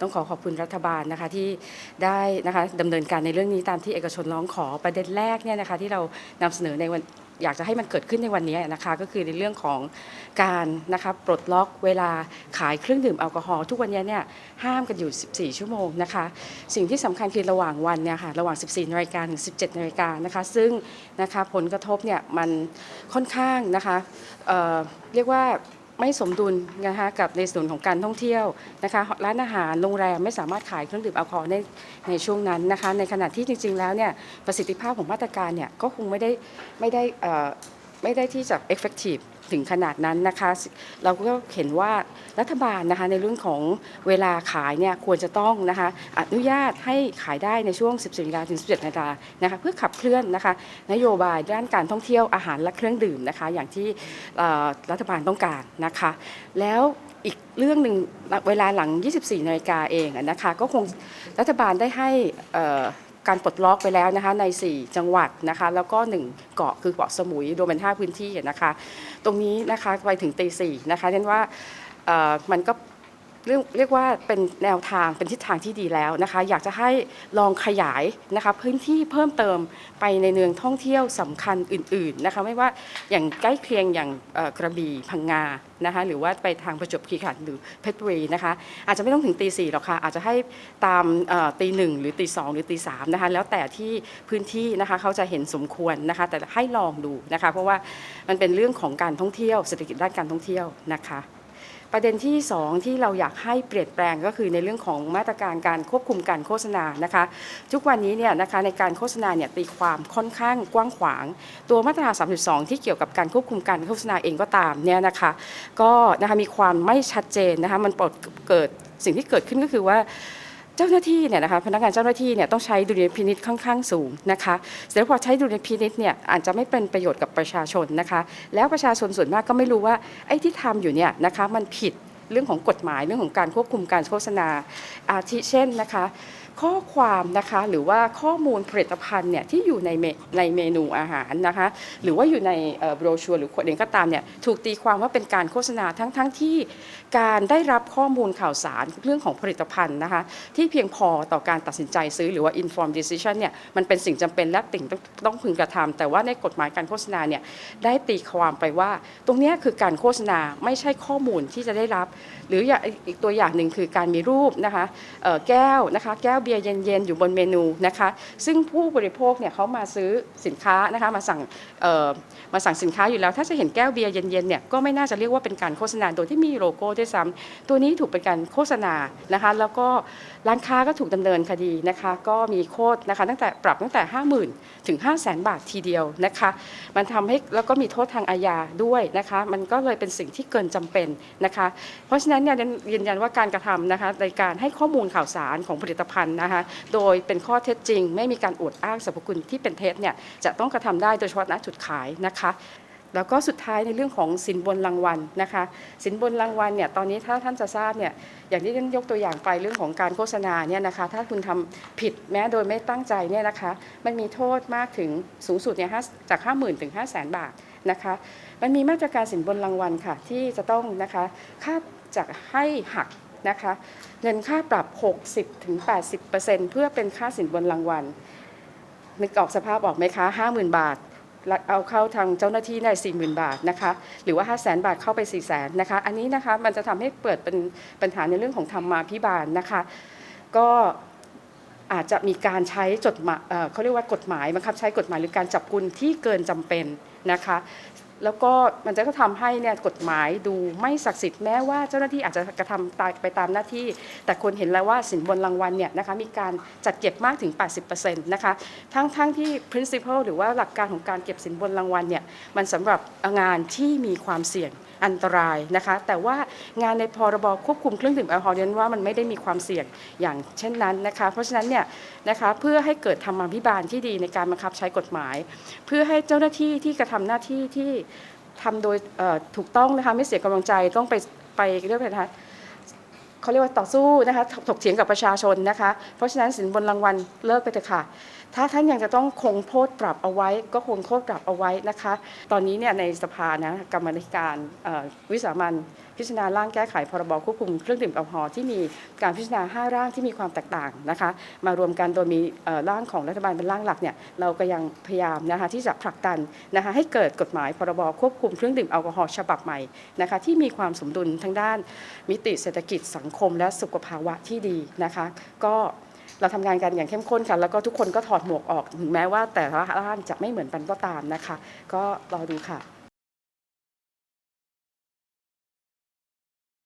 ต้องขอขอบคุณรัฐบาลนะคะที่ได้นะคะดำเนินการในเรื่องนี้ตามที่เอกชนร้องขอประเด็นแรกเนี่ยนะคะที่เรานำเสนอในวันอยากจะให้มันเกิดขึ้นในวันนี้นะคะก็คือในเรื่องของการนะคะปลดล็อกเวลาขายเครื่องดื่มแอลกอฮอล์ทุกวันนี้เนี่ยห้ามกันอยู่ 14 ชั่วโมงนะคะสิ่งที่สำคัญคือระหว่างวันเนี่ยค่ะระหว่าง 14นาฬิกาถึง 17นาฬิกานะคะซึ่งนะคะผลกระทบเนี่ยมันค่อนข้างนะคะเเรียกว่า ไม่สมดุลนะคะกับในส่วนของการท่องเที่ยวนะคะร้านอาหารโรงแรมไม่สามารถขายเครื่องดื่มแอลกอฮอล์ในในช่วงนั้นนะคะในขณะที่จริง ๆ แล้วเนี่ยประสิทธิภาพของมาตรการเนี่ยก็คงไม่ได้ไม่ได้ไม่ได้ที่จะ effective ถึงขนาดนั้นนะคะ เราก็เห็นว่ารัฐบาลนะคะในเรื่องของเวลาขายเนี่ยควรจะต้องนะคะอนุญาตให้ขายได้ในช่วง 14นาฬิกาถึง 17นาฬิกานะคะเพื่อขับเคลื่อนนะคะนโยบายด้านการท่องเที่ยวอาหารและเครื่องดื่มนะคะอย่างที่รัฐบาลต้องการนะคะ แล้วอีกเรื่องหนึ่งเวลาหลัง 24นาฬิกาเองนะคะก็คงรัฐบาลได้ให้ การปลดล็อกไปแล้วนะคะใน 4 จังหวัดนะคะ แล้วก็ 1 เกาะคือเกาะสมุยรวมเป็น 5 พื้นที่นะคะ ตรงนี้นะคะไปถึงตีสี่นะคะเรียนว่ามันก็ เรียกว่าเป็นแนวทางเป็นทิศทางที่ดีแล้วนะคะ อยากจะให้ลองขยายนะคะพื้นที่เพิ่มเติมไปในเมืองท่องเที่ยวสำคัญอื่นๆนะคะไม่ว่าอย่างใกล้เคียงอย่างกระบี่พังงานะคะหรือว่าไปทางประจวบคีรีขันธ์หรือเพชรบุรีนะคะอาจจะไม่ต้องถึงตีสี่หรอกค่ะอาจจะให้ตามตีหนึ่งหรือตีสองหรือตีสามนะคะแล้วแต่ที่พื้นที่นะคะเขาจะเห็นสมควรนะคะแต่ให้ลองดูนะคะเพราะว่ามันเป็นเรื่องของการท่องเที่ยวเศรษฐกิจด้านการท่องเที่ยวนะคะ ประเด็นที่ 2 ที่เราอยากให้เปลี่ยนแปลงก็คือในเรื่องของมาตรการการควบคุมการโฆษณานะคะทุกวันนี้เนี่ยนะคะในการโฆษณาเนี่ยตีความค่อนข้างกว้างขวาง ตัวมาตรา 32 ที่เกี่ยวกับการควบคุมการโฆษณาเองก็ตามเนี่ยนะคะก็นะคะมีความไม่ชัดเจนนะคะมันเกิดสิ่งที่เกิดขึ้นก็คือว่า เจ้าหน้าที่เนี่ยนะคะพนักงานเจ้าหน้าที่เนี่ยต้องใช้ดุลยพินิษค่อนข้างสูงนะคะเสร็จแล้วพอใช้ดุลยพินิษเนี่ยอาจจะไม่เป็นประโยชน์กับประชาชนนะคะ แล้วประชาชนส่วนมากก็ไม่รู้ว่าไอ้ที่ทำอยู่เนี่ยนะคะมันผิดเรื่องของกฎหมายเรื่องของการควบคุมการโฆษณาอาทิเช่นนะคะ ข้อความนะคะหรือว่าข้อมูลผลิตภัณฑ์เนี่ยที่อยู่ในเมในเมนูอาหารนะคะหรือว่าอยู่ในโบรชัวร์หรือขวดเองก็ตามเนี่ยถูกตีความว่าเป็นการโฆษณาทั้งทั้งที่การได้รับข้อมูลข่าวสารเรื่องของผลิตภัณฑ์นะคะที่เพียงพอต่อการตัดสินใจซื้อหรือว่า informed decision เนี่ยมันเป็นสิ่งจำเป็นและติ่งต้องต้องพึงกระทำแต่ว่าในกฎหมายการโฆษณาเนี่ยได้ตีความไปว่า ตรงนี้คือการโฆษณาไม่ใช่ข้อมูลที่จะได้รับ หรืออีกตัวอย่างหนึ่งคือการมีรูปนะคะแก้วนะคะแก้วบียร์เย็นๆ อยู่บนเมนูนะคะ ซึ่งผู้บริโภคเนี่ยเขามาซื้อสินค้านะคะมาสั่งมาสั่งสินค้าอยู่แล้ว ถ้าจะเห็นแก้วเบียร์เย็นๆเนี่ยก็ไม่น่าจะเรียกว่าเป็นการโฆษณาโดยที่มีโลโก้ด้วยซ้ำตัวนี้ถูกเป็นการโฆษณานะคะ แล้วก็ร้านค้าก็ถูกดำเนินคดีนะคะ ก็มีโทษนะคะตั้งแต่ปรับตั้งแต่ 50,000 ถึง 5 0 0 0 0 0บาททีเดียวนะคะ มันทำให้แล้วก็มีโทษทางอาญาด้วยนะคะ มันก็เลยเป็นสิ่งที่เกินจำเป็นนะคะ เพราะฉะนั้นเนี่ยยืนยันว่าการกระทำนะคะในการให้ข้อมูลข่าวสารของผลิตภัณฑ์นะคะโดยเป็นข้อเท็จจริง ไม่มีการอวดอ้างสรรพคุณที่เป็นเท็จเนี่ยจะต้องกระทำได้โดยเฉพาะณจุดขายนะคะแล้วก็สุดท้ายในเรื่องของสินบนรางวัลนะคะสินบนรางวัลเนี่ยตอนนี้ถ้าท่านจะทราบเนี่ยอย่างที่ท่านยกตัวอย่างไปเรื่องของการโฆษณาเนี่ยนะคะถ้าคุณทำผิดแม้โดยไม่ตั้งใจเนี่ยนะคะมันมีโทษมากถึงสูงสุดเนี่ยจาก 50,000 ถึง 5 0 0 0 0 0 บาทนะคะมันมีมาตรการสินบนรางวัลค่ะที่จะต้องนะคะค่าจะให้หัก นะคะ เงินค่าปรับ 60-80%เพื่อเป็นค่าสินบนรางวัลนึกออกสภาพออกไหมคะ 50,000 บาท เอาเข้าทางเจ้าหน้าที่ได้40,000 บาทนะคะ หรือว่า 5 0 0 0 0 0บาทเข้าไป 4 0 0 0 0 0นะคะ อันนี้นะคะมันจะทำให้เปิดเป็นปัญหาในเรื่องของธรรมาพิบาลนะคะ ก็อาจจะมีการใช้จดหมายเเขาเรียกว่ากฎหมายบังคับใช้กฎหมายหรือการจับกุมที่เกินจำเป็นนะคะ แล้วก็มันจะก็ทำให้เนี่ยกฎหมายดูไม่ศักดิ์สิทธิ์แม้ว่าเจ้าหน้าที่อาจจะกระทำตายไปตามหน้าที่ แต่คนเห็นแล้วว่าสินบนรางวัลเนี่ยนะคะมีการจัดเก็บมากถึง 80%นะคะทั้งทั้งที่ principle หรือว่าหลักการของการเก็บสินบนรางวัลเนี่ยมันสำหรับงานที่มีความเสี่ยงอันตรายนะคะ แต่ว่างานในพรบควบคุมเครื่องดื่มแอลกอฮอล์นั้นว่ามันไม่ได้มีความเสี่ยงอย่างเช่นนั้นนะคะ เพราะฉะนั้นเนี่ยนะคะเพื่อให้เกิดธรรมาภิบาลที่ดีในการบังคับใช้กฎหมาย เพื่อให้เจ้าหน้าที่ที่กระทำหน้าที่ที่ทำโดยถูกต้องนะคะไม่เสียกำลังใจต้องไปไปเรียกว่าอะไรนะคะเขาเรียกว่าต่อสู้นะคะถกเถียงกับประชาชนนะคะ เพราะฉะนั้นสินบนรางวัลเลิกไปเถอะค่ะ ถ้าท่านยังจะต้องคงโทษปรับเอาไว้ ก็คงโทษปรับเอาไว้นะคะ ตอนนี้เนี่ยในสภานะกรรมธิการวิสามัน พิจารณาร่างแก้ไขพรบควบคุมเครื่องดื่มแอลกอฮอล์ที่มีการพิจารณาห้าร่างที่มีความแตกต่างนะคะมารวมกันโดยมีร่างของรัฐบาลเป็นร่างหลักเนี่ยเราก็ยังพยายามนะคะที่จะผลักดันนะคะให้เกิดกฎหมายพรบควบคุมเครื่องดื่มแอลกอฮอล์ฉบับใหม่นะคะที่มีความสมดุลทั้งด้านมิติเศรษฐกิจสังคม และสุขภาวะที่ดีนะคะ ก็เราทำงานกันอย่างเข้มข้นค่ะแล้วก็ทุกคนก็ถอดหมวกออกถึงแม้ว่าแต่ละร่างจะไม่เหมือนกันก็ตามนะคะ ก็รอดูค่ะ